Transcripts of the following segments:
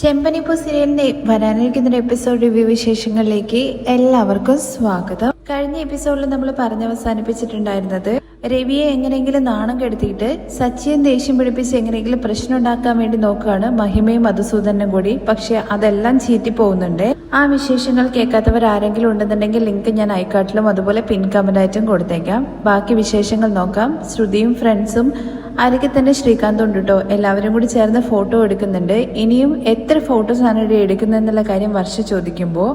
ചെമ്പനിപ്പൂ സീരിയലിന്റെ വരാനിരിക്കുന്ന episode review വിശേഷങ്ങളിലേക്ക് എല്ലാവർക്കും സ്വാഗതം. കഴിഞ്ഞ എപ്പിസോഡിൽ നമ്മൾ പറഞ്ഞ് അവസാനിപ്പിച്ചിട്ടുണ്ടായിരുന്നത് രവിയെ എങ്ങനെയെങ്കിലും നാണം കെടുത്തിയിട്ട് സച്ചിയെ ദേഷ്യം പിടിപ്പിച്ച് എങ്ങനെയെങ്കിലും പ്രശ്നം ഉണ്ടാക്കാൻ വേണ്ടി നോക്കുകയാണ് മഹിമയും മധുസൂദനും കൂടി. പക്ഷെ അതെല്ലാം ചീറ്റി പോകുന്നുണ്ട് ആ വിശേഷങ്ങൾ കേൾക്കാത്തവർ ആരെങ്കിലും ഉണ്ടെന്നുണ്ടെങ്കിൽ ലിങ്ക് ഞാൻ ഐക്കാട്ടിലും അതുപോലെ പിൻ കമന്റായിട്ടും കൊടുത്തേക്കാം. ബാക്കി വിശേഷങ്ങൾ നോക്കാം. ശ്രുതിയും ഫ്രണ്ട്സും അരികെ തന്നെ ശ്രീകാന്ത് ഉണ്ട് കേട്ടോ. എല്ലാവരും കൂടി ചേർന്ന് ഫോട്ടോ എടുക്കുന്നുണ്ട്. ഇനിയും എത്ര ഫോട്ടോസ് ആണ് ഇവിടെ എടുക്കുന്നതെന്നുള്ള കാര്യം വർഷ ചോദിക്കുമ്പോൾ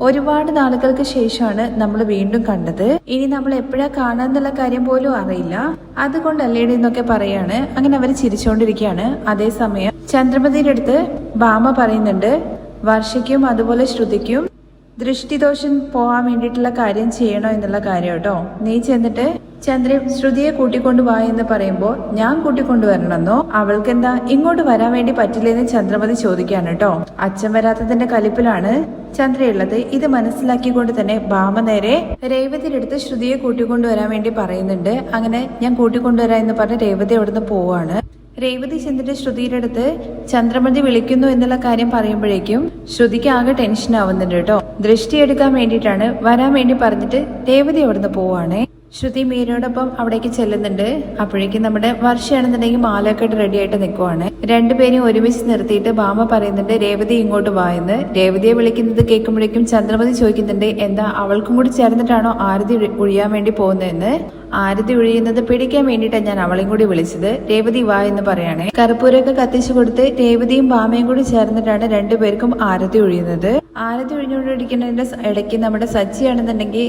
ഒരുപാട് നാളുകൾക്ക് ശേഷമാണ് നമ്മൾ വീണ്ടും കണ്ടത്. ഇനി നമ്മൾ എപ്പോഴാ കാണാന്നുള്ള കാര്യം പോലും അറിയില്ല. അതുകൊണ്ടല്ലേടി എന്നൊക്കെ പറയാണ്. അങ്ങനെ അവർ ചിരിച്ചുകൊണ്ടിരിക്കുകയാണ് അതേസമയം ചന്ദ്രമതിയുടെ അടുത്ത് ബാമ പറയുന്നുണ്ട്. വർഷയ്ക്കും അതുപോലെ ശ്രുതിക്കും ദൃഷ്ടിദോഷം പോവാൻ വേണ്ടിയിട്ടുള്ള കാര്യം ചെയ്യണോ എന്നുള്ള കാര്യം കേട്ടോ. നീ ചെന്നിട്ട് ചന്ദ്രൻ ശ്രുതിയെ കൂട്ടിക്കൊണ്ടു വാ എന്ന് പറയുമ്പോൾ ഞാൻ കൂട്ടിക്കൊണ്ടുവരണമെന്നോ അവൾക്ക് എന്താ ഇങ്ങോട്ട് വരാൻ വേണ്ടി പറ്റില്ലെന്ന് ചന്ദ്രമതി ചോദിക്കാണ് കേട്ടോ. അച്ഛൻ വരാത്തതിന്റെ കലിപ്പിലാണ് ചന്ദ്രയുള്ളത്. ഇത് മനസ്സിലാക്കിക്കൊണ്ട് തന്നെ ഭാമ നേരെ രേവതിയുടെ ശ്രുതിയെ കൂട്ടിക്കൊണ്ടുവരാൻ വേണ്ടി പറയുന്നുണ്ട്. അങ്ങനെ ഞാൻ കൂട്ടിക്കൊണ്ടുവരാം എന്ന് പറഞ്ഞ് രേവതി അവിടുന്ന് പോവാണ്. രേവതി ചന്ദ്രന്റെ ശ്രുതിയുടെ അടുത്ത് ചന്ദ്രമതി വിളിക്കുന്നു എന്നുള്ള കാര്യം പറയുമ്പോഴേക്കും ശ്രുതിക്ക് ആകെ ടെൻഷൻ ആവുന്നുണ്ട് കേട്ടോ. ദൃഷ്ടി എടുക്കാൻ വേണ്ടിയിട്ടാണ് വരാൻ വേണ്ടി പറഞ്ഞിട്ട് രേവതി അവിടുന്ന് പോവാണേ ശ്രുതി മീനോടൊപ്പം അവിടേക്ക് ചെല്ലുന്നുണ്ട്. അപ്പോഴേക്കും നമ്മുടെ വർഷയാണെന്നുണ്ടെങ്കിൽ മാലയൊക്കെ റെഡി ആയിട്ട് നിൽക്കുവാണ് രണ്ടുപേരെയും ഒരുമിച്ച് നിർത്തിയിട്ട് ബാമ പറയുന്നുണ്ട് രേവതി ഇങ്ങോട്ട് വായെന്ന് രേവതിയെ വിളിക്കുന്നത് കേൾക്കുമ്പോഴേക്കും ചന്ദ്രമതി ചോദിക്കുന്നുണ്ട് എന്താ അവൾക്കും കൂടി ചേർന്നിട്ടാണോ ആരതി ഒഴി- ഒഴിയാൻ വേണ്ടി പോകുന്നതെന്ന് ആരതി ഒഴിയുന്നത് പിടിക്കാൻ വേണ്ടിയിട്ടാണ് ഞാൻ അവളെയും കൂടി വിളിച്ചത്. രേവതി വാ എന്ന് പറയണേ. കർപ്പൂരൊക്കെ കത്തിച്ചു കൊടുത്ത് രേവതിയും ബാമയും കൂടി ചേർന്നിട്ടാണ് രണ്ടുപേർക്കും ആരതി ഒഴിയുന്നത് ആരതി ഒഴിഞ്ഞുകൊണ്ടിരിക്കുന്നതിന്റെ ഇടയ്ക്ക് നമ്മുടെ സച്ചിയാണെന്നുണ്ടെങ്കിൽ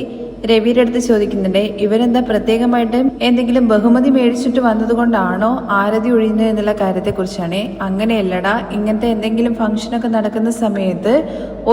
രവിയുടെ അടുത്ത് ചോദിക്കുന്നുണ്ട് ഇവരെന്താ പ്രത്യേകമായിട്ട് എന്തെങ്കിലും ബഹുമതി മേടിച്ചിട്ട് വന്നതുകൊണ്ടാണോ ആരതി ഒഴിയുന്നത് എന്നുള്ള കാര്യത്തെക്കുറിച്ചാണ്? അങ്ങനെയല്ലടാ ഇങ്ങനത്തെ എന്തെങ്കിലും ഫംഗ്ഷനൊക്കെ നടക്കുന്ന സമയത്ത്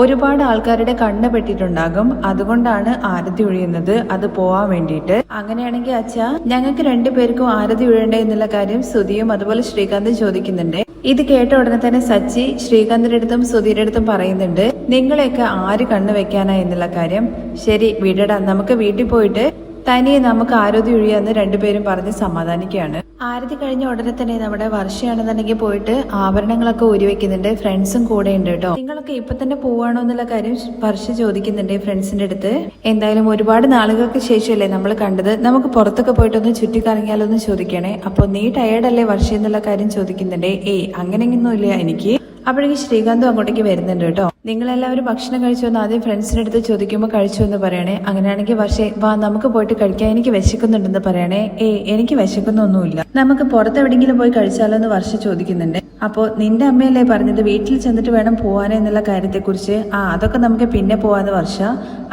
ഒരുപാട് ആൾക്കാരുടെ കണ്ണ് പെട്ടിട്ടുണ്ടാകും. അതുകൊണ്ടാണ് ആരതി ഒഴിയുന്നത്. അത് പോവാൻ വേണ്ടിയിട്ട്. അങ്ങനെയാണെങ്കിൽ അച്ഛാ ഞങ്ങൾക്ക് രണ്ടുപേർക്കും ആരതി ഒഴിയണ്ടേ എന്നുള്ള കാര്യം സുധിയും അതുപോലെ ശ്രീകാന്ത് ചോദിക്കുന്നുണ്ട്. ഇത് കേട്ട ഉടനെ തന്നെ സച്ചി ശ്രീകാന്തിന്റെ അടുത്തും സുധീരുടെ അടുത്തും പറയുന്നുണ്ട് നിങ്ങളെയൊക്കെ ആര് കണ്ണു വെക്കാനാ എന്നുള്ള കാര്യം? ശരി വിടടാ. നമുക്ക് വീട്ടിൽ പോയിട്ട് തനിയെ നമുക്ക് ആരോഗ്യം ഒഴിയാന്ന് രണ്ടുപേരും പറഞ്ഞ് സമാധാനിക്കുകയാണ്. ആരതി കഴിഞ്ഞ ഉടനെ തന്നെ നമ്മുടെ വർഷയാണെന്നുണ്ടെങ്കിൽ പോയിട്ട് ആഭരണങ്ങളൊക്കെ ഊരി വെക്കുന്നുണ്ട്. ഫ്രണ്ട്സും കൂടെ ഉണ്ട് കേട്ടോ. നിങ്ങളൊക്കെ ഇപ്പൊ തന്നെ പോവാണോ എന്നുള്ള കാര്യം വർഷ ചോദിക്കുന്നുണ്ട് ഫ്രണ്ട്സിന്റെ അടുത്ത്. എന്തായാലും ഒരുപാട് നാളുകൾക്ക് ശേഷമല്ലേ നമ്മൾ കണ്ടത്. നമുക്ക് പുറത്തൊക്കെ പോയിട്ടൊന്ന് ചുറ്റിക്കറങ്ങിയാലോ എന്ന് ചോദിക്കണേ. അപ്പൊ നീ ടയേർഡല്ലേ വർഷ എന്നുള്ള കാര്യം ചോദിക്കുന്നുണ്ട്. ഏയ് അങ്ങനെയൊന്നുമില്ല എനിക്ക്. അപ്പോഴേക്ക് ശ്രീകാന്തും അങ്ങോട്ടേക്ക് വരുന്നുണ്ട് കേട്ടോ. നിങ്ങൾ എല്ലാവരും ഭക്ഷണം കഴിച്ചു എന്ന് ആദ്യം ഫ്രണ്ട്സിന്റെ അടുത്ത് ചോദിക്കുമ്പോൾ കഴിച്ചു എന്ന് പറയണേ. അങ്ങനെയാണെങ്കിൽ പക്ഷേ വാ നമുക്ക് പോയിട്ട് കഴിക്കാൻ എനിക്ക് വിശക്കുന്നുണ്ടെന്ന് പറയണേ. ഏ എനിക്ക് വിശക്കുന്നൊന്നുമില്ല. നമുക്ക് പുറത്തെവിടെങ്കിലും പോയി കഴിച്ചാലോ എന്ന് വർഷ ചോദിക്കുന്നുണ്ട്. അപ്പോൾ നിന്റെ അമ്മയല്ലേ പറഞ്ഞത് വീട്ടിൽ ചെന്നിട്ട് വേണം പോകാനെന്നുള്ള കാര്യത്തെക്കുറിച്ച്? ആ അതൊക്കെ നമുക്ക് പിന്നെ പോവാന്ന് വർഷ.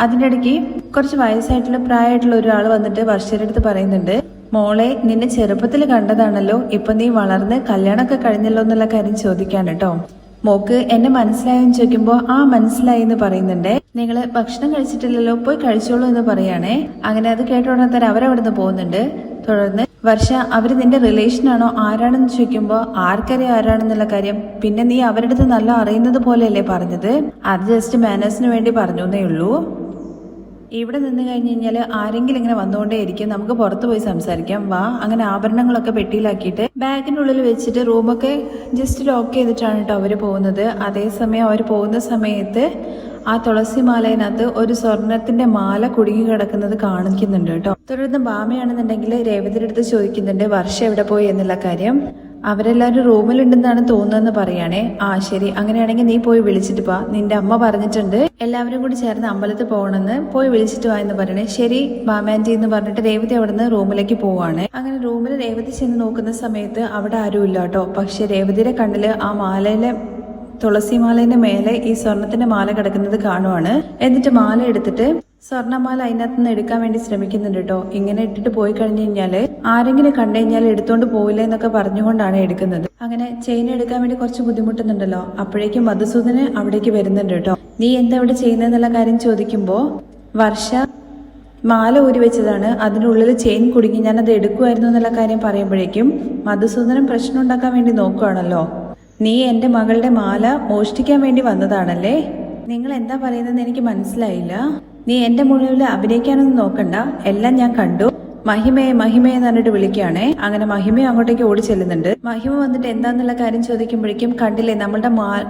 അതിന്റെ ഇടയ്ക്ക് കുറച്ച് വയസ്സായിട്ടുള്ള പ്രായമായിട്ടുള്ള ഒരാൾ വന്നിട്ട് വർഷയുടെ അടുത്ത് പറയുന്നുണ്ട്. മോളെ നിന്നെ ചെറുപ്പത്തിൽ കണ്ടതാണല്ലോ. ഇപ്പൊ നീ വളർന്ന് കല്യാണമൊക്കെ കഴിഞ്ഞല്ലോ എന്നുള്ള കാര്യം ചോദിക്കാണ് കേട്ടോ. മോക്ക് എന്നെ മനസ്സിലായെന്ന് ചോദിക്കുമ്പോ ആ മനസ്സിലായി എന്ന് പറയുന്നുണ്ട്. നിങ്ങൾ ഭക്ഷണം കഴിച്ചിട്ടില്ലല്ലോ പോയി കഴിച്ചോളൂ എന്ന് പറയാണേ. അങ്ങനെ അത് കേട്ട ഉടനെ തന്നെ അവരവിടുന്ന് പോകുന്നുണ്ട്. തുടർന്ന് വർഷ അവർ നിന്റെ റിലേഷൻ ആണോ? ആരാണെന്ന് ചോദിക്കുമ്പോ ആർക്കറിയാം ആരാണെന്നുള്ള കാര്യം. പിന്നെ നീ അവരുടെ അടുത്ത് നല്ല അറിയുന്നത് പോലെയല്ലേ പറഞ്ഞത്? അത് ജസ്റ്റ് മാനേഴ്സിന് വേണ്ടി പറഞ്ഞു എന്നേ ഉള്ളൂ. ഇവിടെ നിന്ന് കഴിഞ്ഞ് കഴിഞ്ഞാൽ ആരെങ്കിലും ഇങ്ങനെ വന്നുകൊണ്ടേയിരിക്കും നമുക്ക് പുറത്ത് പോയി സംസാരിക്കാം. വാ അങ്ങനെ ആഭരണങ്ങളൊക്കെ പെട്ടിയിലാക്കിയിട്ട് ബാഗിനുള്ളിൽ വെച്ചിട്ട് റൂമൊക്കെ ജസ്റ്റ് ലോക്ക് ചെയ്തിട്ടാണ് കേട്ടോ അവർ പോകുന്നത്. അതേസമയം അവർ പോകുന്ന സമയത്ത് ആ തുളസി മാലയിനകത്ത് ഒരു സ്വർണത്തിന്റെ മാല കുടുങ്ങി കിടക്കുന്നത് കാണിക്കുന്നുണ്ട് കേട്ടോ തുടർന്ന് ബാമയാണെന്നുണ്ടെങ്കിൽ രേവതിയുടെ അടുത്ത് ചോദിക്കുന്നുണ്ട് വർഷം എവിടെ പോയി? എന്നുള്ള കാര്യം. അവരെല്ലാവരും റൂമിലുണ്ടെന്നാണ് തോന്നുന്നതെന്ന് പറയാണേ. ആ ശരി. അങ്ങനെയാണെങ്കിൽ നീ പോയി വിളിച്ചിട്ട് വാ. നിന്റെ അമ്മ പറഞ്ഞിട്ടുണ്ട്. എല്ലാവരും കൂടി ചേർന്ന് അമ്പലത്തിൽ പോകണമെന്ന് പോയി വിളിച്ചിട്ട് വാ എന്ന് പറയണേ. ശരി ബാമാൻജി എന്ന് പറഞ്ഞിട്ട് രേവതി അവിടെ നിന്ന് റൂമിലേക്ക് പോവാണ്. അങ്ങനെ റൂമിൽ രേവതി ചെന്ന് നോക്കുന്ന സമയത്ത് അവിടെ ആരും ഇല്ല കേട്ടോ. പക്ഷെ രേവതിയുടെ കണ്ണിൽ ആ മാലയിലെ തുളസി മാലേന്റെ മേലെ ഈ സ്വർണത്തിന്റെ മാല കിടക്കുന്നത് കാണുവാണ്. എന്നിട്ട് മാല എടുത്തിട്ട് സ്വർണമാല അതിനകത്ത് നിന്ന് എടുക്കാൻ വേണ്ടി ശ്രമിക്കുന്നുണ്ട് കേട്ടോ. ഇങ്ങനെ ഇട്ടിട്ട് പോയി കഴിഞ്ഞു കഴിഞ്ഞാൽ ആരെങ്കിലും കണ്ടു കഴിഞ്ഞാൽ എടുത്തോണ്ട് പോയില്ല എന്നൊക്കെ പറഞ്ഞുകൊണ്ടാണ് എടുക്കുന്നത്. അങ്ങനെ ചെയിൻ എടുക്കാൻ വേണ്ടി കുറച്ച് ബുദ്ധിമുട്ടുന്നുണ്ടല്ലോ. അപ്പോഴേക്കും മധുസൂദന് അവിടേക്ക് വരുന്നുണ്ട് കേട്ടോ. നീ എന്താ ഇവിടെ ചെയ്യുന്നതെന്നുള്ള കാര്യം ചോദിക്കുമ്പോ വർഷ മാല ഊരി വെച്ചതാണ്. അതിനുള്ളിൽ ചെയിൻ കുടുങ്ങി ഞാൻ അത് എടുക്കുമായിരുന്നു എന്നുള്ള കാര്യം പറയുമ്പോഴേക്കും മധുസൂദനം പ്രശ്നം ഉണ്ടാക്കാൻ വേണ്ടി നോക്കുകയാണല്ലോ നീ എന്റെ മകളുടെ മാല മോഷ്ടിക്കാൻ വേണ്ടി വന്നതാണല്ലേ? നിങ്ങൾ എന്താ പറയുന്നതെന്ന് എനിക്ക് മനസ്സിലായില്ല. നീ എന്റെ മുഴുവൻ അഭിനയിക്കാനൊന്നും നോക്കണ്ട. എല്ലാം ഞാൻ കണ്ടു. മഹിമയെ മഹിമയെ എന്ന് പറഞ്ഞിട്ട് വിളിക്കുകയാണേ. അങ്ങനെ മഹിമയും അങ്ങോട്ടേക്ക് ഓടി ചെല്ലുന്നുണ്ട്. മഹിമ വന്നിട്ട് എന്താന്നുള്ള കാര്യം ചോദിക്കുമ്പോഴേക്കും കണ്ടില്ലേ നമ്മളുടെ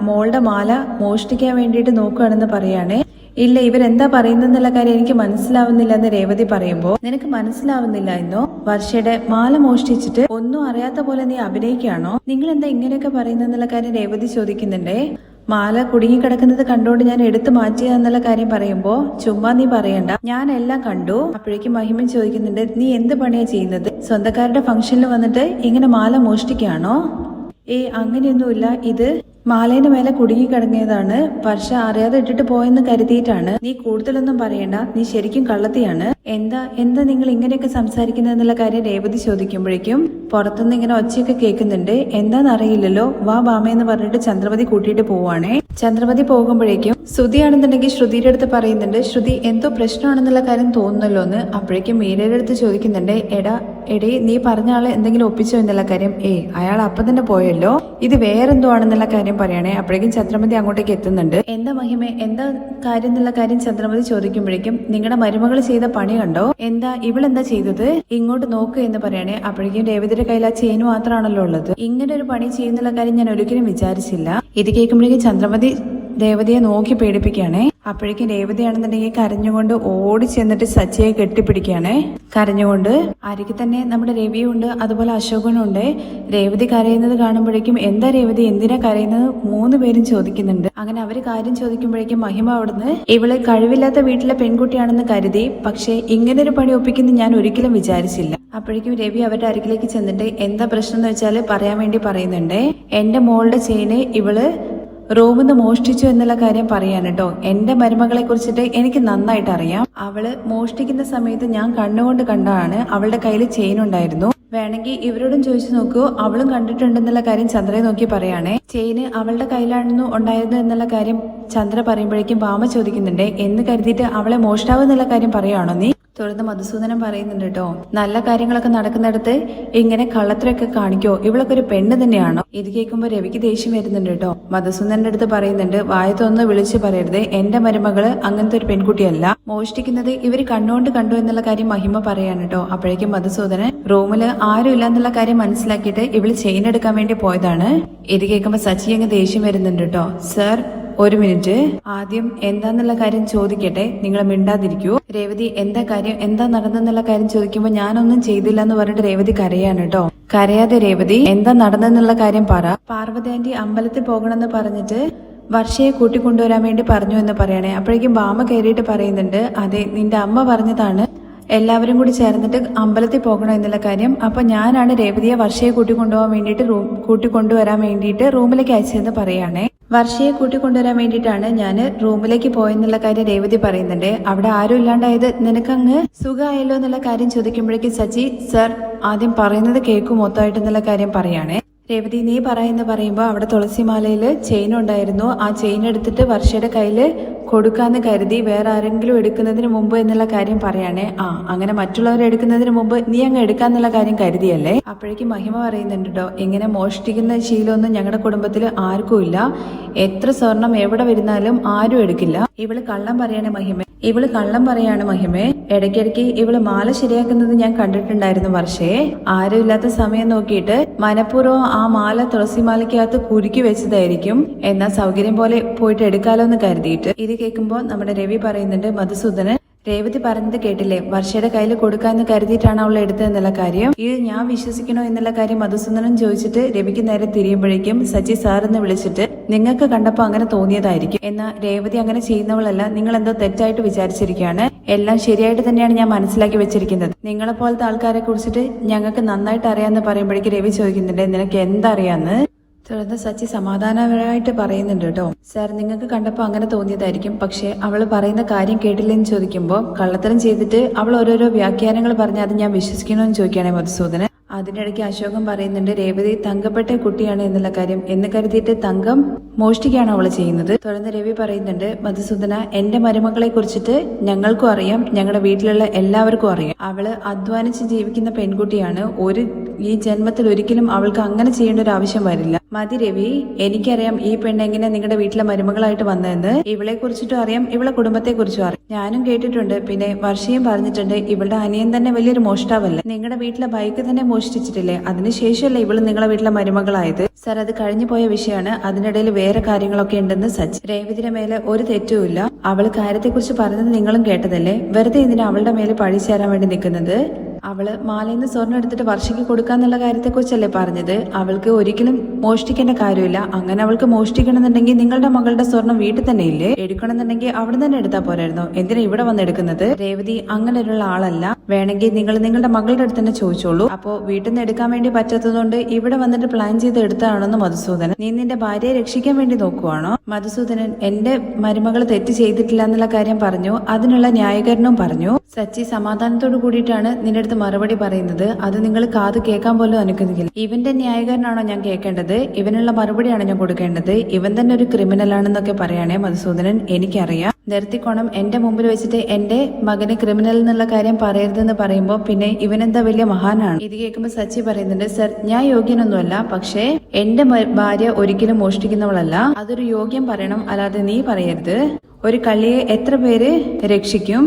മോളുടെ മാല മോഷ്ടിക്കാൻ വേണ്ടിയിട്ട് നോക്കുകയാണെന്ന് പറയുകയാണേ. ഇല്ല ഇവരെന്താ പറയുന്നെന്നുള്ള കാര്യം എനിക്ക് മനസ്സിലാവുന്നില്ല എന്ന് രേവതി പറയുമ്പോ നിനക്ക് മനസ്സിലാവുന്നില്ല എന്നോ? വർഷയുടെ മാല മോഷ്ടിച്ചിട്ട് ഒന്നും അറിയാത്ത പോലെ നീ അഭിനയിക്കുകയാണോ? നിങ്ങൾ എന്താ ഇങ്ങനെയൊക്കെ പറയുന്നെന്നുള്ള കാര്യം രേവതി ചോദിക്കുന്നുണ്ടേ? മാല കുടുങ്ങിക്കിടക്കുന്നത് കണ്ടുകൊണ്ട് ഞാൻ എടുത്തു മാറ്റിയ എന്നുള്ള കാര്യം പറയുമ്പോ ചുമ്മാ നീ പറയണ്ട. ഞാൻ എല്ലാം കണ്ടു. അപ്പോഴേക്കും മഹിമൻ ചോദിക്കുന്നുണ്ട് നീ എന്ത് പണിയാ ചെയ്യുന്നത്? സ്വന്തക്കാരുടെ ഫംഗ്ഷനിൽ വന്നിട്ട് ഇങ്ങനെ മാല മോഷ്ടിക്കുകയാണോ? ഏ അങ്ങനെയൊന്നുമില്ല. ഇത് മാലേന്റെ മേലെ കുടുങ്ങി കിടങ്ങിയതാണ്. വർഷ അറിയാതെ ഇട്ടിട്ട് പോയെന്ന് കരുതിയിട്ടാണ്. നീ കൂടുതലൊന്നും പറയണ്ട. നീ ശരിക്കും കള്ളത്തിയാണ്. എന്താ എന്താ നിങ്ങൾ ഇങ്ങനെയൊക്കെ സംസാരിക്കുന്നത് എന്നുള്ള കാര്യം രേവതി ചോദിക്കുമ്പോഴേക്കും പുറത്തുനിന്ന് ഇങ്ങനെ ഒച്ചയൊക്കെ കേൾക്കുന്നുണ്ട്. എന്താണെന്നറിയില്ലല്ലോ വാ ബാമയെന്ന് പറഞ്ഞിട്ട് ചന്ദ്രമതി കൂട്ടിയിട്ട് പോവാണേ ചന്ദ്രമതി പോകുമ്പോഴേക്കും ശ്രുതിയാണെന്നുണ്ടെങ്കിൽ ശ്രുതിയുടെ അടുത്ത് പറയുന്നുണ്ട് ശ്രുതി എന്തോ പ്രശ്നമാണെന്നുള്ള കാര്യം തോന്നുന്നല്ലോ എന്ന്. അപ്പോഴേക്കും മീരയുടെ അടുത്ത് ചോദിക്കുന്നുണ്ട് എടാ എടേ നീ പറഞ്ഞ ആളെ എന്തെങ്കിലും ഒപ്പിച്ചോ എന്നുള്ള കാര്യം? ഏ അയാൾ അപ്പം തന്നെ പോയല്ലോ. ഇത് വേറെന്തോ ആണെന്നുള്ള കാര്യം പറയണേ. അപ്പോഴേക്കും ചന്ദ്രമതി അങ്ങോട്ടേക്ക് എത്തുന്നുണ്ട്. എന്താ മഹിമ? എന്താ കാര്യം എന്നുള്ള കാര്യം ചന്ദ്രമതി ചോദിക്കുമ്പോഴേക്കും നിങ്ങളുടെ മരുമകൾ ചെയ്ത പണി കണ്ടോ? എന്താ ഇവളെന്താ ചെയ്തത്? ഇങ്ങോട്ട് നോക്ക് എന്ന് പറയണേ. അപ്പോഴേക്കും രേവതിയുടെ കയ്യിൽ ആ ചെയിൻ മാത്രമാണല്ലോ ഉള്ളത്. ഇങ്ങനെ ഒരു പണി ചെയ്യുന്നുള്ള കാര്യം ഞാൻ ഒരിക്കലും വിചാരിച്ചില്ല. ഇത് കേൾക്കുമ്പോഴേക്കും ചന്ദ്രമതി രേവതിയെ നോക്കി പേടിപ്പിക്കുകയാണേ. അപ്പോഴേക്കും രേവതിയാണെന്നുണ്ടെങ്കിൽ കരഞ്ഞുകൊണ്ട് ഓടി ചെന്നിട്ട് സച്ചിയെ കെട്ടിപ്പിടിക്കുകയാണേ. കരഞ്ഞുകൊണ്ട് അരികെ തന്നെ നമ്മുടെ രവിയുണ്ട് അതുപോലെ അശോകനും ഉണ്ട്. രേവതി കരയുന്നത് കാണുമ്പോഴേക്കും എന്താ രേവതി എന്തിനാ കരയുന്നത്? മൂന്ന് പേരും ചോദിക്കുന്നുണ്ട്. അങ്ങനെ അവർ കാര്യം ചോദിക്കുമ്പോഴേക്കും മഹിമ അവിടുന്ന് ഇവൾ കഴിവില്ലാത്ത വീട്ടിലെ പെൺകുട്ടിയാണെന്ന് കരുതി പക്ഷേ ഇങ്ങനൊരു പണി ഒപ്പിക്കുന്നു ഞാൻ ഒരിക്കലും വിചാരിച്ചില്ല. അപ്പോഴേക്കും രവി അവരുടെ അരികിലേക്ക് ചെന്നിട്ട് എന്താ പ്രശ്നം എന്ന് വെച്ചാൽ പറയാൻ വേണ്ടി പറയുന്നുണ്ട്. എന്റെ മോളുടെ ചെയിന് ഇവൾ റൂമിൽ നിന്ന് മോഷ്ടിച്ചു എന്നുള്ള കാര്യം പറയാൻ കേട്ടോ. എന്റെ മരുമകളെ കുറിച്ചിട്ട് എനിക്ക് നന്നായിട്ട് അറിയാം. അവൾ മോഷ്ടിക്കുന്ന സമയത്ത് ഞാൻ കണ്ണുകൊണ്ട് കണ്ടതാണ്. അവളുടെ കയ്യിൽ ചെയിൻ ഉണ്ടായിരുന്നു. വേണമെങ്കിൽ ഇവരോടും ചോദിച്ചു നോക്കൂ. അവളും കണ്ടിട്ടുണ്ടെന്നുള്ള കാര്യം ചന്ദ്രയെ നോക്കി പറയാണേ. ചെയിന് അവളുടെ കയ്യിലാണെന്നു ഉണ്ടായിരുന്നു എന്നുള്ള കാര്യം ചന്ദ്ര പറയുമ്പോഴേക്കും ഭാമ ചോദിക്കുന്നുണ്ട്. എന്ന് കരുതിയിട്ട് അവളെ മോഷ്ടാവ് എന്നുള്ള കാര്യം പറയുകയാണോ നീ? തുടർന്ന് മധുസൂദനൻ പറയുന്നുണ്ട് കേട്ടോ. നല്ല കാര്യങ്ങളൊക്കെ നടക്കുന്നിടത്ത് ഇങ്ങനെ കള്ളത്തരൊക്കെ കാണിക്കോ. ഇവളൊക്കെ ഒരു പെണ്ണ് തന്നെയാണോ? ഇത് കേൾക്കുമ്പോ രവിക്ക് ദേഷ്യം വരുന്നുണ്ട് കേട്ടോ. മധുസൂദനന്റെ അടുത്ത് പറയുന്നുണ്ട് വായത്തൊന്ന് വിളിച്ചു പറയരുത്. എന്റെ മരുമകൾ അങ്ങനത്തെ ഒരു പെൺകുട്ടിയല്ല. മോഷ്ടിക്കുന്നത് ഇവർ കണ്ണുകൊണ്ട് കണ്ടു എന്നുള്ള കാര്യം മഹിമ പറയാണ് കേട്ടോ. അപ്പോഴേക്കും മധുസൂദനൻ റൂമിൽ ആരും ഇല്ല എന്നുള്ള കാര്യം മനസ്സിലാക്കിയിട്ട് ഇവൾ ചെയിൻ എടുക്കാൻ വേണ്ടി പോയതാണ്. ഇത് കേൾക്കുമ്പോ സച്ചി അങ്ങ് ദേഷ്യം വരുന്നുണ്ട് കേട്ടോ. സർ ഒരു മിനിറ്റ്. ആദ്യം എന്താന്നുള്ള കാര്യം ചോദിക്കട്ടെ? നിങ്ങൾ മിണ്ടാതിരിക്കൂ. രേവതി എന്താ കാര്യം? എന്താ നടന്നെന്നുള്ള കാര്യം ചോദിക്കുമ്പോൾ ഞാനൊന്നും ചെയ്തില്ല എന്ന് പറഞ്ഞിട്ട് രേവതി കരയാണ് കേട്ടോ. കരയാതെ രേവതി എന്താ നടന്നെന്നുള്ള കാര്യം പറ. പാർവതി ആന്റി അമ്പലത്തിൽ പോകണമെന്ന് പറഞ്ഞിട്ട് വർഷയെ കൂട്ടിക്കൊണ്ടുവരാൻ വേണ്ടി പറഞ്ഞു എന്ന് പറയണേ. അപ്പോഴേക്കും ബാമ കയറിയിട്ട് പറയുന്നുണ്ട് അതെ നിന്റെ അമ്മ പറഞ്ഞതാണ് എല്ലാവരും കൂടി ചേർന്നിട്ട് അമ്പലത്തിൽ പോകണം എന്നുള്ള കാര്യം. അപ്പൊ ഞാനാണ് രേവതിയെ വർഷയെ കൂട്ടിക്കൊണ്ടുപോകാൻ വേണ്ടിയിട്ട് റൂം കൂട്ടിക്കൊണ്ടുവരാൻ വേണ്ടിയിട്ട് റൂമിലേക്ക് അയച്ചതെന്ന് പറയുകയാണേ വർഷയെ കൂട്ടിക്കൊണ്ടുവരാൻ വേണ്ടിയിട്ടാണ് ഞാൻ റൂമിലേക്ക് പോയെന്നുള്ള കാര്യം രേവതി പറയുന്നുണ്ട്. അവിടെ ആരും ഇല്ലാണ്ടായത് നിനക്കങ്ങ് സുഖമായല്ലോ എന്നുള്ള കാര്യം ചോദിക്കുമ്പോഴേക്കും സച്ചി സർ ആദ്യം പറയുന്നത് കേൾക്കും മൊത്തമായിട്ട് എന്നുള്ള കാര്യം പറയുകയാണേ രേവതി നീ പറയുന്ന പറയുമ്പോൾ അവിടെ തുളസിമാലയിൽ ചെയിൻ ഉണ്ടായിരുന്നു. ആ ചെയിൻ എടുത്തിട്ട് വർഷയുടെ കയ്യിൽ കൊടുക്കാന്ന് കരുതി വേറെ ആരെങ്കിലും എടുക്കുന്നതിന് മുമ്പ് എന്നുള്ള കാര്യം പറയാണേ. ആ അങ്ങനെ മറ്റുള്ളവരെ എടുക്കുന്നതിന് മുമ്പ് നീ അങ്ങ് എടുക്കാന്നുള്ള കാര്യം കരുതിയല്ലേ? അപ്പോഴേക്കും മഹിമ പറയുന്നുണ്ട് കേട്ടോ ഇങ്ങനെ മോഷ്ടിക്കുന്ന ശീലമൊന്നും ഞങ്ങളുടെ കുടുംബത്തിൽ ആർക്കും എത്ര സ്വർണം എവിടെ വരുന്നാലും ആരും എടുക്കില്ല. ഇവൾ കള്ളം പറയാണ് മഹിമ. ഇവൾ കള്ളം പറയാണ് മഹിമേ. ഇടയ്ക്കിടയ്ക്ക് ഇവൾ മാല ശരിയാക്കുന്നത് ഞാൻ കണ്ടിട്ടുണ്ടായിരുന്നു വർഷേ. ആരുമില്ലാത്ത സമയം നോക്കിയിട്ട് മനഃപൂർവം ആ മാല തുളസിമാലയ്ക്കകത്ത് കുരുക്കി വെച്ചതായിരിക്കും. എന്നാൽ സൗകര്യം പോലെ പോയിട്ട് എടുക്കാലോ എന്ന് കരുതിയിട്ട്. ഇത് കേൾക്കുമ്പോൾ നമ്മുടെ രവി പറയുന്നുണ്ട് മധുസൂദനൻ രേവതി പറഞ്ഞത് കേട്ടില്ലേ? വർഷയുടെ കയ്യിൽ കൊടുക്കാന്ന് കരുതിയിട്ടാണ് അവൾ എടുത്തതെന്നുള്ള കാര്യം. ഇത് ഞാൻ വിശ്വസിക്കണോ എന്നുള്ള കാര്യം മധുസൂദനൻ ചോദിച്ചിട്ട് രവിക്ക് നേരെ തിരിയുമ്പോഴേക്കും സച്ചി സാർ എന്ന് വിളിച്ചിട്ട് നിങ്ങൾക്ക് കണ്ടപ്പോൾ അങ്ങനെ തോന്നിയതായിരിക്കും. എന്നാൽ രേവതി അങ്ങനെ ചെയ്യുന്നവളല്ല നിങ്ങൾ എന്തോ തെറ്റായിട്ട് വിചാരിച്ചിരിക്കുകയാണ്. എല്ലാം ശരിയായിട്ട് തന്നെയാണ് ഞാൻ മനസ്സിലാക്കി വെച്ചിരിക്കുന്നത്. നിങ്ങളെ പോലത്തെ ആൾക്കാരെ കുറിച്ചിട്ട് ഞങ്ങൾക്ക് നന്നായിട്ട് അറിയാമെന്ന് പറയുമ്പോഴേക്കും രവി ചോദിക്കുന്നുണ്ട് നിനക്ക് എന്തറിയാന്ന് തുടർന്ന് സച്ചി സമാധാനപരമായിട്ട് പറയുന്നുണ്ട് കേട്ടോ. സാർ നിങ്ങൾക്ക് കണ്ടപ്പോൾ അങ്ങനെ തോന്നിയതായിരിക്കും. പക്ഷേ അവൾ പറയുന്ന കാര്യം കേട്ടില്ലെന്ന് ചോദിക്കുമ്പോൾ കള്ളത്തരം ചെയ്തിട്ട് അവൾ ഓരോരോ വ്യാഖ്യാനങ്ങൾ പറഞ്ഞ് അത് ഞാൻ വിശ്വസിക്കണമെന്ന് ചോദിക്കുകയാണെങ്കിൽ മധുസൂദനൻ. അതിനിടയ്ക്ക് അശോകൻ പറയുന്നുണ്ട് രേവതി തങ്കപ്പെട്ട കുട്ടിയാണ് എന്നുള്ള കാര്യം. എന്ന് കരുതിയിട്ട് തങ്കം മോഷ്ടിക്കുകയാണ് അവൾ ചെയ്യുന്നത്. തുടർന്ന് രവി പറയുന്നുണ്ട് മധുസൂദന എന്റെ മരുമകളെ കുറിച്ചിട്ട് ഞങ്ങൾക്കും അറിയാം. ഞങ്ങളുടെ വീട്ടിലുള്ള എല്ലാവർക്കും അറിയാം. അവൾ അധ്വാനിച്ച് ജീവിക്കുന്ന പെൺകുട്ടിയാണ്. ഒരു ഈ ജന്മത്തിൽ ഒരിക്കലും അവൾക്ക് അങ്ങനെ ചെയ്യേണ്ട ഒരു ആവശ്യം വരില്ല. മതി രവി എനിക്കറിയാം ഈ പെണ്ണെങ്ങനെ നിങ്ങളുടെ വീട്ടിലെ മരുമകളായിട്ട് വന്നതെന്ന്. ഇവളെ കുറിച്ചിട്ടും അറിയാം ഇവളെ കുടുംബത്തെ കുറിച്ചും അറിയാം. ഞാനും കേട്ടിട്ടുണ്ട്. പിന്നെ വർഷയും പറഞ്ഞിട്ടുണ്ട് ഇവളുടെ അനിയൻ തന്നെ വലിയൊരു മോഷ്ടാവല്ലേ. നിങ്ങളുടെ വീട്ടിലെ ബൈക്ക് തന്നെ മോഷ്ടിച്ചിട്ടില്ലേ? അതിനുശേഷമല്ലേ ഇവൾ നിങ്ങളെ വീട്ടിലെ മരുമകളായത്? സർ അത് കഴിഞ്ഞു പോയ വിഷയമാണ്. അതിനിടയിൽ വേറെ കാര്യങ്ങളൊക്കെ ഉണ്ടെന്ന് സച്ച് രേവതിയുടെ മേലെ ഒരു തെറ്റുമില്ല അവൾ കാര്യത്തെക്കുറിച്ച് പറഞ്ഞത് നിങ്ങളും കേട്ടതല്ലേ? വെറുതെ ഇതിന് അവളുടെ മേലെ പഴി ചേരാൻ വേണ്ടി നിൽക്കുന്നത്? അവൾ മാലയിൽ നിന്ന് സ്വർണം എടുത്തിട്ട് വർഷയ്ക്ക് കൊടുക്കാന്നുള്ള കാര്യത്തെക്കുറിച്ചല്ലേ പറഞ്ഞത്? അവൾക്ക് ഒരിക്കലും മോഷ്ടിക്കേണ്ട കാര്യമില്ല. അങ്ങനെ അവൾക്ക് മോഷ്ടിക്കണമെന്നുണ്ടെങ്കിൽ നിങ്ങളുടെ മകളുടെ സ്വർണം വീട്ടിൽ തന്നെ ഇല്ലേ? എടുക്കണമെന്നുണ്ടെങ്കിൽ അവിടെ തന്നെ എടുത്താൽ പോരായിരുന്നോ? എന്തിനാ ഇവിടെ വന്നെടുക്കുന്നത് രേവതി അങ്ങനെയുള്ള ആളല്ല. വേണമെങ്കിൽ നിങ്ങൾ നിങ്ങളുടെ മകളുടെ അടുത്ത് തന്നെ ചോദിച്ചോളൂ. അപ്പോ വീട്ടിൽ നിന്ന് എടുക്കാൻ വേണ്ടി പറ്റാത്തതുകൊണ്ട് ഇവിടെ വന്നിട്ട് പ്ലാൻ ചെയ്ത് എടുത്താണെന്ന് മധുസൂദനൻ. നീ നിന്റെ ഭാര്യയെ രക്ഷിക്കാൻ വേണ്ടി നോക്കുവാണോ? മധുസൂദനൻ എന്റെ മരുമകൾ തെറ്റ് ചെയ്തിട്ടില്ല എന്നുള്ള കാര്യം പറഞ്ഞു. അതിനുള്ള ന്യായീകരണവും പറഞ്ഞു. സച്ചി സമാധാനത്തോട് കൂടിയിട്ടാണ് നിന്റെ അടുത്ത് മറുപടി പറയുന്നത്. അത് നിങ്ങൾ കാത് കേൾക്കാൻ പോലും അനുവദിക്കില്ല. ഇവന്റെ ന്യായീകരണമാണോ ഞാൻ കേൾക്കേണ്ടത്? ഇവനുള്ള മറുപടിയാണ് ഞാൻ കൊടുക്കേണ്ടത്. ഇവൻ തന്നെ ഒരു ക്രിമിനൽ ആണെന്നൊക്കെ പറയണേ മധുസൂദനൻ. എനിക്കറിയാം. നിർത്തിക്കോണം. എന്റെ മുമ്പിൽ വെച്ചിട്ട് എന്റെ മകനെ ക്രിമിനൽ എന്നുള്ള കാര്യം പറയരുതെന്ന് പറയുമ്പോൾ പിന്നെ ഇവനെന്താ വലിയ മഹാനാണ്? ഇത് കേൾക്കുമ്പോൾ സച്ചി പറയുന്നുണ്ട് സർ ഞാൻ യോഗ്യനൊന്നുമല്ല പക്ഷേ എന്റെ ഭാര്യ ഒരിക്കലും മോഷ്ടിക്കുന്നവളല്ല. അതൊരു യോഗ്യം പറയണം അല്ലാതെ നീ പറയരുത്. ഒരു കള്ളിയെ എത്ര പേര് രക്ഷിക്കും?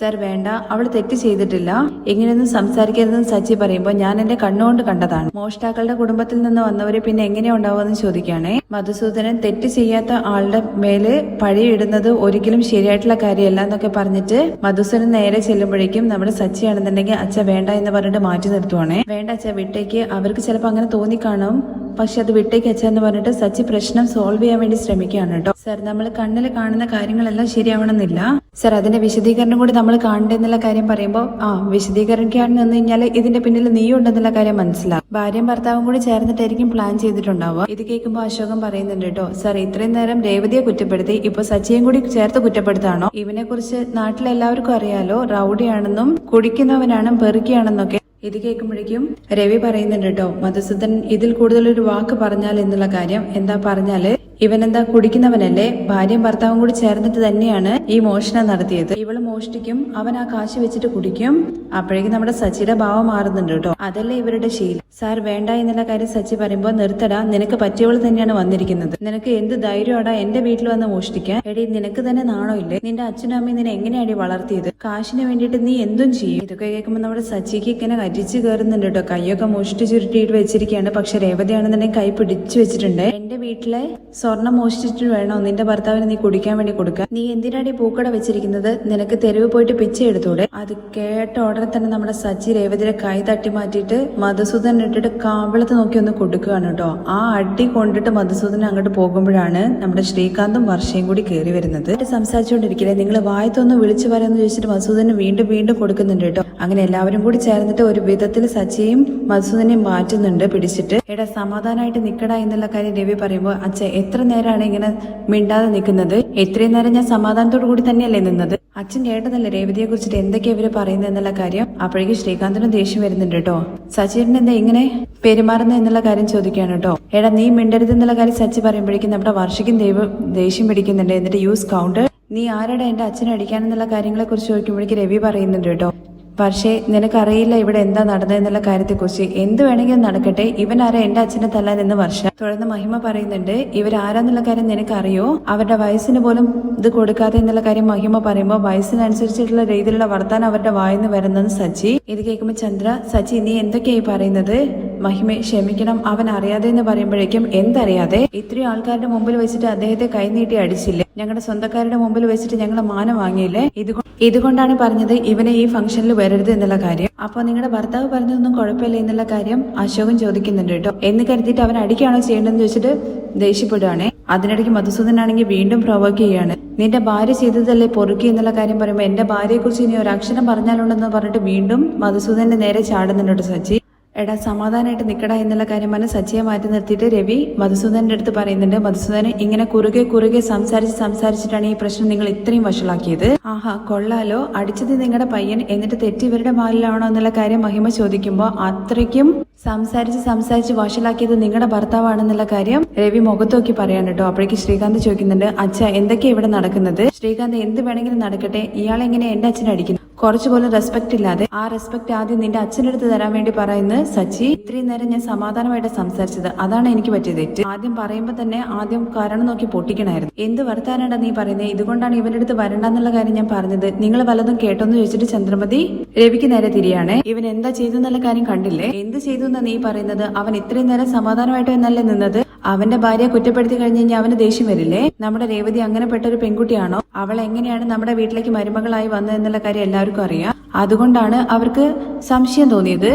സർ വേണ്ട. അവൾ തെറ്റ് ചെയ്തിട്ടില്ല. എങ്ങനെയൊന്നും സംസാരിക്കരുതെന്ന് സച്ചി പറയുമ്പോൾ ഞാൻ എന്റെ കണ്ണുകൊണ്ട് കണ്ടതാണ്. മോഷ്ടാക്കളുടെ കുടുംബത്തിൽ നിന്ന് വന്നവര് പിന്നെ എങ്ങനെയുണ്ടാവുമെന്ന് ചോദിക്കുകയാണേ. മധുസൂദനൻ തെറ്റ് ചെയ്യാത്ത ആളുടെ മേൽ പഴിയിടുന്നത് ഒരിക്കലും ശരിയായിട്ടുള്ള കാര്യമല്ല എന്നൊക്കെ പറഞ്ഞിട്ട് മധുസൂദനൻ നേരെ ചെല്ലുമ്പോഴേക്കും നമ്മുടെ സച്ചിയാണെന്നുണ്ടെങ്കിൽ അച്ഛ വേണ്ട എന്ന് പറഞ്ഞിട്ട് മാറ്റി നിർത്തുവാണേ. വേണ്ട അച്ഛ വിട്ടേക്ക്. അവർക്ക് ചിലപ്പോൾ അങ്ങനെ തോന്നിക്കാണും. പക്ഷെ അത് വിട്ടേക്ക് അച്ഛ പറഞ്ഞിട്ട് സച്ചി പ്രശ്നം സോൾവ് ചെയ്യാൻ വേണ്ടി ശ്രമിക്കുകയാണ് കേട്ടോ. സർ നമ്മൾ കണ്ണിൽ കാണുന്ന കാര്യങ്ങളെല്ലാം ശരിയാവണമെന്നില്ല. സർ അതിന്റെ വിശദീകരണം കൂടി നമ്മൾ കാണണ്ടെന്നുള്ള കാര്യം പറയുമ്പോൾ ആ വിശദീകരിക്കാൻ നിന്ന് കഴിഞ്ഞാൽ ഇതിന്റെ പിന്നിൽ നീയും ഉണ്ടെന്നുള്ള കാര്യം മനസ്സിലാവും. ഭാര്യയും ഭർത്താവും കൂടി ചേർന്നിട്ടായിരിക്കും പ്ലാൻ ചെയ്തിട്ടുണ്ടാവുക. ഇത് കേൾക്കുമ്പോൾ അശോകം പറയുന്നുണ്ട് കേട്ടോ സർ ഇത്രയും നേരം രേവതിയെ കുറ്റപ്പെടുത്തി ഇപ്പൊ സച്ചിയും കൂടി ചേർത്ത് കുറ്റപ്പെടുത്താണോ? ഇവനെ കുറിച്ച് നാട്ടിലെല്ലാവർക്കും അറിയാലോ റൗഡിയാണെന്നും കുടിക്കുന്നവനാണ് പെറുക്കിയാണെന്നൊക്കെ. ഇത് കേൾക്കുമ്പോഴേക്കും രവി പറയുന്നുണ്ട് കേട്ടോ മധുസൂദൻ ഇതിൽ കൂടുതൽ ഒരു വാക്ക് പറഞ്ഞാൽ എന്നുള്ള കാര്യം എന്താ പറഞ്ഞാൽ ഇവനെന്താ കുടിക്കുന്നവനല്ലേ? ഭാര്യയും ഭർത്താവും കൂടി ചേർന്നിട്ട് തന്നെയാണ് ഈ മോഷണം നടത്തിയത്. ഇവൾ മോഷ്ടിക്കും അവൻ ആ കാശ് വെച്ചിട്ട് കുടിക്കും. അപ്പോഴേക്കും നമ്മുടെ സച്ചിയുടെ ഭാവം മാറുന്നുണ്ട് കേട്ടോ. അതല്ലേ ഇവരുടെ ശീലം. സാർ വേണ്ട എന്നുള്ള കാര്യം സച്ചി പറയുമ്പോൾ നിർത്തടാ നിനക്ക് പറ്റിയവൾ തന്നെയാണ് വന്നിരിക്കുന്നത്. നിനക്ക് എന്ത് ധൈര്യമാടാ എന്റെ വീട്ടിൽ വന്ന് മോഷ്ടിക്കാൻ? എടി നിനക്ക് തന്നെ നാണോ ഇല്ലേ? നിന്റെ അച്ഛനും അമ്മയും നിന്നെ എങ്ങനെയാണ് വളർത്തിയത്? കാശിന് വേണ്ടിയിട്ട് നീ എന്തും ചെയ്യും. ഇതൊക്കെ കേൾക്കുമ്പോൾ നമ്മുടെ സച്ചിക്ക് ഇങ്ങനെ അരിച്ചു കയറുന്നുണ്ട് കേട്ടോ. കൈയൊക്കെ മോഷ്ടി ചുരുട്ടിയിട്ട് വെച്ചിരിക്കുകയാണ് പക്ഷെ രേവതിയാണെന്നുണ്ടെങ്കിൽ കൈ പിടിച്ചു വെച്ചിട്ടുണ്ട്. എന്റെ വീട്ടിലെ സ്വർണം മോഷ്ടിച്ചിട്ട് വേണോ? നിന്റെ ഭർത്താവിന് നീ കുടിക്കാൻ വേണ്ടി കൊടുക്ക നീ എന്തിനാടി പൂക്കട വെച്ചിരിക്കുന്നത്? നിനക്ക് തെരുവ് പോയിട്ട് പിച്ച എടുത്തൂടെ? അത് കേട്ട ഉടനെ തന്നെ നമ്മുടെ സച്ചി രേവതിരെ കൈ തട്ടി മാറ്റിയിട്ട് മധുസൂദൻ ഇട്ടിട്ട് കാവളത്ത് നോക്കി ഒന്ന് കൊടുക്കുകയാണ് കേട്ടോ. ആ അടി കൊണ്ടിട്ട് മധുസൂദൻ അങ്ങോട്ട് പോകുമ്പോഴാണ് നമ്മുടെ ശ്രീകാന്തും വർഷയും കൂടി കയറി വരുന്നത്. സംസാരിച്ചുകൊണ്ടിരിക്കില്ലേ നിങ്ങൾ വായത്തൊന്ന് വിളിച്ചു വരാമെന്ന് ചോദിച്ചിട്ട് മധുസൂദന് വീണ്ടും വീണ്ടും കൊടുക്കുന്നുണ്ട് കേട്ടോ. അങ്ങനെ എല്ലാവരും കൂടി ചേർന്നിട്ട് ഒരു വിധത്തിൽ സച്ചിയും മധുസൂദനെയും മാറ്റുന്നുണ്ട് പിടിച്ചിട്ട്. എടാ സമാധാനമായിട്ട് നിക്കടാ എന്നുള്ള കാര്യം രവി പറയുമ്പോൾ അച്ഛ എത്ര നേരമാണ് ഇങ്ങനെ മിണ്ടാതെ നിൽക്കുന്നത്. എത്രയും നേരം ഞാൻ സമാധാനത്തോടു കൂടി തന്നെയല്ലേ നിന്നത്? അച്ഛൻ കേട്ടതല്ലേ രേവതിയെ കുറിച്ചിട്ട് എന്തൊക്കെയാ ഇവർ പറയുന്നത് എന്നുള്ള കാര്യം? അപ്പോഴേക്കും ശ്രീകാന്തിനും ദേഷ്യം വരുന്നുണ്ട് കേട്ടോ. സച്ചിൻ എന്താ ഇങ്ങനെ പെരുമാറുന്ന എന്നുള്ള കാര്യം ചോദിക്കുകയാണ് കേട്ടോ. ഏടാ നീ മിണ്ടരുത് എന്നുള്ള കാര്യം സച്ചി പറയുമ്പോഴേക്കും നമ്മുടെ വർഷയ്ക്കും ദൈവം ദേഷ്യം പിടിക്കുന്നുണ്ട്. എന്നിട്ട് യൂസ് കൗണ്ട്. നീ ആരടാ എന്റെ അച്ഛനെ അടിക്കാനെന്നുള്ള കാര്യങ്ങളെ കുറിച്ച് ചോദിക്കുമ്പോഴേക്കും രവി പറയുന്നുണ്ട് കേട്ടോ. പക്ഷേ നിനക്കറിയില്ല ഇവിടെ എന്താ നടന്നതെന്നുള്ള കാര്യത്തെക്കുറിച്ച്. എന്ത് വേണമെങ്കിലും നടക്കട്ടെ. ഇവൻ ആരാ? എന്റെ അച്ഛനെ തല്ലാൻ എന്ന് വർഷ. തുടർന്ന് മഹിമ പറയുന്നുണ്ട് ഇവരാരാന്നുള്ള കാര്യം നിനക്കറിയോ? അവരുടെ വയസ്സിന് പോലും ഇത് കൊടുക്കാതെ എന്നുള്ള കാര്യം മഹിമ പറയുമ്പോൾ വയസ്സിനനുസരിച്ചിട്ടുള്ള രീതിയിലുള്ള വർത്താനം അവരുടെ വായിന്ന് വരുന്നത് സച്ചി. ഇത് കേൾക്കുമ്പോൾ ചന്ദ്ര സച്ചി നീ എന്തൊക്കെയായി പറയുന്നത്? മഹിമ ക്ഷമിക്കണം അവൻ അറിയാതെ എന്ന് പറയുമ്പോഴേക്കും എന്തറിയാതെ? ഇത്രയും ആൾക്കാരുടെ മുമ്പിൽ വെച്ചിട്ട് അദ്ദേഹത്തെ കൈനീട്ടി അടിച്ചില്ലേ? ഞങ്ങളുടെ സ്വന്തക്കാരുടെ മുമ്പിൽ വെച്ചിട്ട് ഞങ്ങളെ മാനം വാങ്ങിയില്ലേ? ഇതുകൊ- ഇതുകൊണ്ടാണ് പറഞ്ഞത് ഇവനെ ഈ ഫംഗ്ഷനിൽ വരരുത് എന്നുള്ള കാര്യം. അപ്പൊ നിങ്ങളുടെ ഭർത്താവ് പറഞ്ഞതൊന്നും കുഴപ്പമില്ല എന്നുള്ള കാര്യം അശോകൻ ചോദിക്കുന്നുണ്ട് കേട്ടോ. എന്ന് കരുതിയിട്ട് അവൻ അടിക്കുകയാണോ ചെയ്യേണ്ടതെന്ന് ചോദിച്ചിട്ട് ദേഷ്യപ്പെടുകയാണേ അതിനിടയ്ക്ക് മധുസൂദനാണെങ്കിൽ വീണ്ടും പ്രൊവോക്ക് ചെയ്യാണ് നിന്റെ ഭാര്യ ചെയ്തതല്ലേ പൊറുക്കി? എന്നുള്ള കാര്യം പറയുമ്പോൾ എന്റെ ഭാര്യയെക്കുറിച്ച് ഇനി ഒരു അക്ഷരം പറഞ്ഞാലുണ്ടെന്ന് പറഞ്ഞിട്ട് വീണ്ടും മധുസൂദന്റെ നേരെ ചാടുന്നുണ്ട് സച്ചി. എടാ സമാധാനമായിട്ട് നിൽക്കടാ എന്നുള്ള കാര്യം പറഞ്ഞ് സജ്ജയെ മാറ്റി നിർത്തിയിട്ട് രവി മധുസൂദനന്റെ അടുത്ത് പറയുന്നുണ്ട്. മധുസൂദനൻ ഇങ്ങനെ കുറുകെ കുറുകെ സംസാരിച്ച് സംസാരിച്ചിട്ടാണ് ഈ പ്രശ്നം നിങ്ങൾ ഇത്രയും വഷളാക്കിയത്. ആഹാ കൊള്ളാലോ. അടിച്ചത് നിങ്ങളുടെ പയ്യൻ എന്നിട്ട് തെറ്റ് ഇവരുടെ മാലിലാണോ എന്നുള്ള കാര്യം മഹിമ ചോദിക്കുമ്പോൾ അത്രയ്ക്കും സംസാരിച്ച് സംസാരിച്ച് വഷളാക്കിയത് നിങ്ങളുടെ ഭർത്താവാണെന്നുള്ള കാര്യം രവി മുഖത്ത് നോക്കി പറയാൻ കേട്ടോ. അപ്പോഴേക്ക് ശ്രീകാന്ത് ചോദിക്കുന്നുണ്ട് അച്ഛ എന്തൊക്കെയാ ഇവിടെ നടക്കുന്നത്? ശ്രീകാന്ത് എന്ത് വേണമെങ്കിലും നടക്കട്ടെ. ഇയാളെങ്ങനെ എന്റെ അച്ഛനെ അടിക്കുന്നു കുറച്ചു പോലും റെസ്പെക്ട് ഇല്ലാതെ ആ റെസ്പെക്ട് ആദ്യം നിന്റെ അച്ഛന്റെ അടുത്ത് തരാൻ വേണ്ടി പറയുന്ന സച്ചി ഇത്രയും നേരം ഞാൻ സമാധാനമായിട്ട് സംസാരിച്ചത്. അതാണ് എനിക്ക് പറ്റിയ തെറ്റ്. ആദ്യം പറയുമ്പോൾ തന്നെ ആദ്യം കാരണം നോക്കി പൊട്ടിക്കണായിരുന്നു. എന്ത് വർത്താനാണ് നീ പറയുന്നത് ഇതുകൊണ്ടാണ് ഇവന്റെ അടുത്ത് വരണ്ടെന്നുള്ള കാര്യം ഞാൻ പറഞ്ഞത്. നിങ്ങൾ വല്ലതും കേട്ടോന്ന് ചോദിച്ചിട്ട് ചന്ദ്രമതി രവിക്ക് നേരെ തിരിയാണ്. ഇവൻ എന്താ ചെയ്തെന്നുള്ള കാര്യം കണ്ടില്ലേ? എന്ത് ചെയ്തു എന്നാ നീ പറയുന്നത്? അവൻ ഇത്രയും നേരം സമാധാനമായിട്ട് എന്നല്ലേ നിന്നത്? അവന്റെ ഭാര്യയെ കുറ്റപ്പെടുത്തി കഴിഞ്ഞു കഴിഞ്ഞാൽ അവന് ദേഷ്യം വരില്ലേ? നമ്മുടെ രേവതി അങ്ങനെ പെട്ട ഒരു പെൺകുട്ടിയാണോ? അവൾ എങ്ങനെയാണ് നമ്മുടെ വീട്ടിലേക്ക് മരുമകളായി വന്നതെന്നുള്ള കാര്യം എല്ലാവർക്കും അറിയാം. അതുകൊണ്ടാണ് അവർക്ക് സംശയം തോന്നിയത്.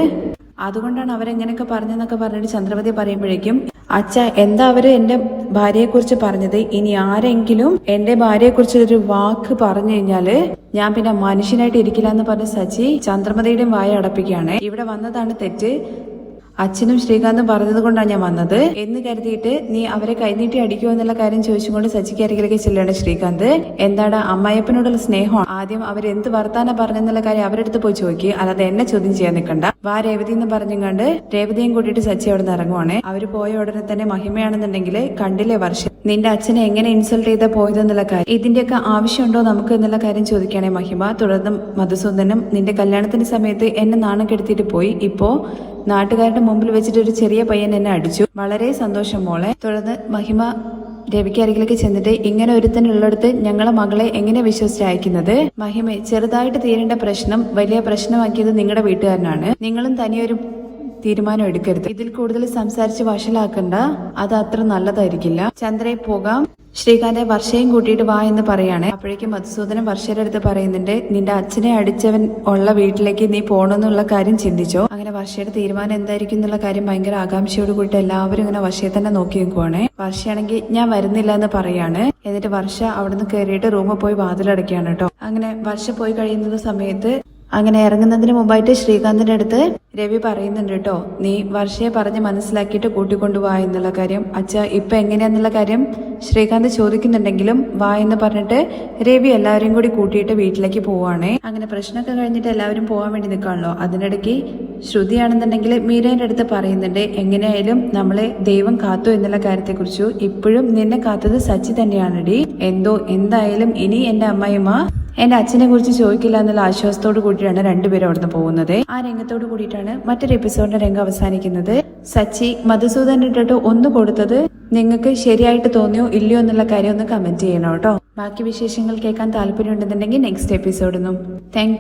അതുകൊണ്ടാണ് അവരെങ്ങനെയൊക്കെ പറഞ്ഞെന്നൊക്കെ പറഞ്ഞിട്ട് ചന്ദ്രപതി പറയുമ്പോഴേക്കും അച്ഛ എന്താ അവർ എന്റെ ഭാര്യയെക്കുറിച്ച് പറഞ്ഞത്? ഇനി ആരെങ്കിലും എന്റെ ഭാര്യയെക്കുറിച്ച് ഒരു വാക്ക് പറഞ്ഞു കഴിഞ്ഞാൽ ഞാൻ പിന്നെ മനുഷ്യനായിട്ട് ഇരിക്കില്ല എന്ന് പറഞ്ഞ സച്ചി ചന്ദ്രമതിയുടെയും വായ അടപ്പിക്കുകയാണ്. ഇവിടെ വന്നതാണ് തെറ്റ്. അച്ഛനും ശ്രീകാന്തും പറഞ്ഞത് കൊണ്ടാണ് ഞാൻ വന്നത്. എന്ന് കരുതിയിട്ട് നീ അവരെ കൈനീട്ടി അടിക്കുമോ എന്നുള്ള കാര്യം ചോദിച്ചുകൊണ്ട് സച്ചിക്ക് അരികിലേക്ക് ചെല്ലുകയാണ് ശ്രീകാന്ത്. എന്താണ് അമ്മായപ്പനോടുള്ള സ്നേഹമാണ് ആദ്യം അവരെന്ത് വർത്താനം പറഞ്ഞെന്നുള്ള കാര്യം അവരുടെ അടുത്ത് പോയി ചോദിക്കുക അല്ലാതെ എന്നെ ചോദ്യം ചെയ്യാൻ നിൽക്കണ്ട. വാ രേവതി എന്ന് പറഞ്ഞുകൊണ്ട് രേവതിയും കൂട്ടിയിട്ട് സച്ചി അവിടെ നിന്ന് ഇറങ്ങുവാണ്. അവർ പോയ ഉടനെ തന്നെ മഹിമയാണെന്നുണ്ടെങ്കിൽ കണ്ടില്ലേ വർഷം നിന്റെ അച്ഛനെ എങ്ങനെ ഇൻസൾട്ട് ചെയ്താ പോയതെന്നുള്ള കാര്യം. ഇതിന്റെയൊക്കെ ആവശ്യമുണ്ടോ നമുക്ക് എന്നുള്ള കാര്യം ചോദിക്കുകയാണെ മഹിമ. തുടർന്ന് മധുസൂദനും നിന്റെ കല്യാണത്തിന്റെ സമയത്ത് എന്നെ നാണം കെടുത്തിട്ട് പോയി. ഇപ്പോ നാട്ടുകാരുടെ മുമ്പിൽ വെച്ചിട്ട് ഒരു ചെറിയ പയ്യൻ എന്നെ അടിച്ചു. വളരെ സന്തോഷം മോളെ. തുടർന്ന് മഹിമ രവിക്ക് അരികിലേക്ക് ചെന്നിട്ട് ഇങ്ങനെ ഒരുത്തനുള്ളടുത്ത് ഞങ്ങളെ മകളെ എങ്ങനെ വിശ്വസിച്ച് അയക്കുന്നത്? മഹിമ ചെറുതായിട്ട് തീരേണ്ട പ്രശ്നം വലിയ പ്രശ്നമാക്കിയത് നിങ്ങളുടെ വീട്ടുകാരനാണ്. നിങ്ങളും തനിയൊരു തീരുമാനം എടുക്കരുത്. ഇതിൽ കൂടുതൽ സംസാരിച്ച് വഷളാക്കണ്ട. അത് അത്ര നല്ലതായിരിക്കില്ല. ചന്ദ്രയെ പോകാം. ശ്രീകാന്തെ വർഷയും കൂട്ടിയിട്ട് വാ എന്ന് പറയാണ്. അപ്പോഴേക്കും മധുസൂദനൻ വർഷയുടെ അടുത്ത് പറയുന്നുണ്ട് നിന്റെ അച്ഛനെ അടിച്ചവൻ ഉള്ള വീട്ടിലേക്ക് നീ പോകണമെന്നുള്ള കാര്യം ചിന്തിച്ചോ? അങ്ങനെ വർഷയുടെ തീരുമാനം എന്തായിരിക്കും എന്നുള്ള കാര്യം ഭയങ്കര ആകാംക്ഷയോട് കൂടി എല്ലാവരും ഇങ്ങനെ വർഷയെ തന്നെ നോക്കി നിൽക്കുവാണ്. വർഷയാണെങ്കിൽ ഞാൻ വരുന്നില്ല എന്ന് പറയാണ്. എന്നിട്ട് വർഷ അവിടുന്ന് കയറിയിട്ട് റൂമിൽ പോയി വാതിലടയ്ക്കാണ് കേട്ടോ. അങ്ങനെ വർഷ പോയി കഴിയുന്ന സമയത്ത് അങ്ങനെ ഇറങ്ങുന്നതിന് മുമ്പായിട്ട് ശ്രീകാന്തിന്റെ അടുത്ത് രവി പറയുന്നുണ്ട് കേട്ടോ നീ വർഷയെ പറഞ്ഞ് മനസ്സിലാക്കിയിട്ട് കൂട്ടിക്കൊണ്ടുപോവാ എന്നുള്ള കാര്യം. അച്ഛ ഇപ്പൊ എങ്ങനെയാന്നുള്ള കാര്യം ശ്രീകാന്ത് ചോദിക്കുന്നുണ്ടെങ്കിലും വാ എന്ന് പറഞ്ഞിട്ട് രവി എല്ലാവരെയും കൂടി കൂട്ടിയിട്ട് വീട്ടിലേക്ക് പോവാണേ. അങ്ങനെ പ്രശ്നമൊക്കെ കഴിഞ്ഞിട്ട് എല്ലാവരും പോകാൻ വേണ്ടി നിൽക്കാണല്ലോ. അതിനിടയ്ക്ക് ശ്രുതിയാണെന്നുണ്ടെങ്കിൽ മീരേന്റെ അടുത്ത് പറയുന്നുണ്ട് എങ്ങനെയായാലും നമ്മളെ ദൈവം കാത്തു എന്നുള്ള കാര്യത്തെക്കുറിച്ചു. ഇപ്പോഴും നിന്നെ കാത്തത് സച്ചി തന്നെയാണടി. എന്തോ എന്തായാലും ഇനി എന്റെ അമ്മായിമ്മ എന്റെ അച്ഛനെ കുറിച്ച് ചോദിക്കില്ല എന്നുള്ള ആശ്വാസത്തോട് കൂടിയിട്ടാണ് രണ്ടുപേരും അവിടുന്ന് പോകുന്നത്. ആ രംഗത്തോട് കൂടിയിട്ടാണ് മറ്റൊരു എപ്പിസോഡിന്റെ രംഗം അവസാനിക്കുന്നത്. സച്ചി മധുസൂദൻ ഇട്ടിട്ട് ഒന്ന് കൊടുത്തത് നിങ്ങൾക്ക് ശരിയായിട്ട് തോന്നിയോ ഇല്ലയോ എന്നുള്ള കാര്യം ഒന്ന് കമന്റ് ചെയ്യണം കേട്ടോ. ബാക്കി വിശേഷങ്ങൾ കേൾക്കാൻ താല്പര്യം ഉണ്ടെന്നുണ്ടെങ്കിൽ നെക്സ്റ്റ് എപ്പിസോഡൊന്നും താങ്ക്